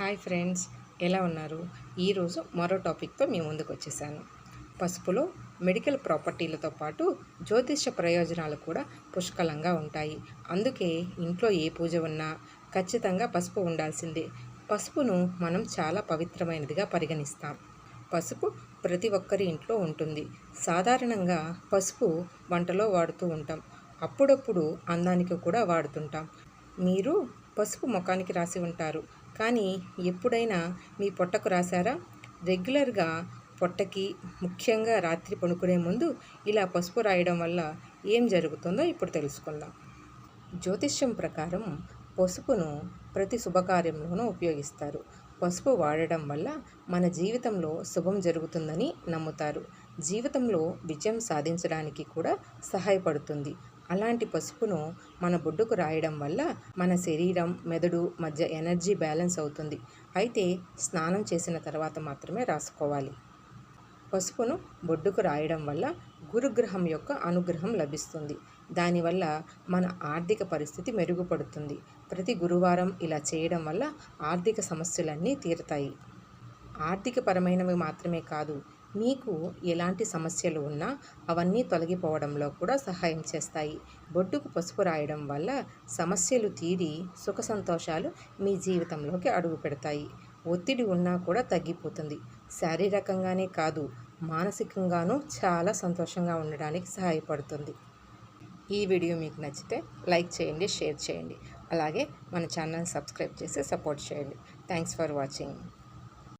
Hi friends ఎలా ఉన్నారు? ఈరోజు మరో టాపిక్తో మీ ముందుకు వచ్చేసాను. పసుపులో మెడికల్ ప్రాపర్టీలతో పాటు జ్యోతిష ప్రయోజనాలు కూడా పుష్కలంగా ఉంటాయి. అందుకే ఇంట్లో ఏ పూజ ఉన్నా ఖచ్చితంగా పసుపు ఉండాల్సిందే. పసుపును మనం చాలా పవిత్రమైనదిగా పరిగణిస్తాం. పసుపు ప్రతి ఒక్కరి ఇంట్లో ఉంటుంది. సాధారణంగా పసుపు వంటలో వాడుతూ ఉంటాం. అప్పుడప్పుడు అందానికి కూడా వాడుతుంటాం. మీరు పసుపు ముఖానికి రాసి ఉంటారు. కానీ ఎప్పుడైనా మీ పొట్టకు రాశారా? రెగ్యులర్గా పొట్టకి ముఖ్యంగా రాత్రి పడుకునే ముందు ఇలా పసుపు రాయడం వల్ల ఏం జరుగుతుందో ఇప్పుడు తెలుసుకుందాం. జ్యోతిష్యం ప్రకారం పసుపును ప్రతి శుభకార్యంలోనూ ఉపయోగిస్తారు. పసుపు వాడడం వల్ల మన జీవితంలో శుభం జరుగుతుందని నమ్ముతారు. జీవితంలో విజయం సాధించడానికి కూడా సహాయపడుతుంది. అలాంటి పసుపును మన బొడ్డుకు రాయడం వల్ల మన శరీరం మెదడు మధ్య ఎనర్జీ బ్యాలెన్స్ అవుతుంది. అయితే స్నానం చేసిన తర్వాత మాత్రమే రాసుకోవాలి. పసుపును బొడ్డుకు రాయడం వల్ల గురుగ్రహం యొక్క అనుగ్రహం లభిస్తుంది. దానివల్ల మన ఆర్థిక పరిస్థితి మెరుగుపడుతుంది. ప్రతి గురువారం ఇలా చేయడం వల్ల ఆర్థిక సమస్యలన్నీ తీరుతాయి. ఆర్థికపరమైనవి మాత్రమే కాదు మీకు ఎలాంటి సమస్యలు ఉన్నా అవన్నీ తొలగిపోవడంలో కూడా సహాయం చేస్తాయి. బొడ్డుకు పసుపు రాయడం వల్ల సమస్యలు తీరి సుఖ సంతోషాలు మీ జీవితంలోకి అడుగు పెడతాయి. ఒత్తిడి ఉన్నా కూడా తగ్గిపోతుంది. శారీరకంగానే కాదు మానసికంగానూ చాలా సంతోషంగా ఉండడానికి సహాయపడుతుంది. ఈ వీడియో మీకు నచ్చితే లైక్ చేయండి షేర్ చేయండి. అలాగే మన ఛానల్ సబ్స్క్రైబ్ చేసి సపోర్ట్ చేయండి. Thanks for watching.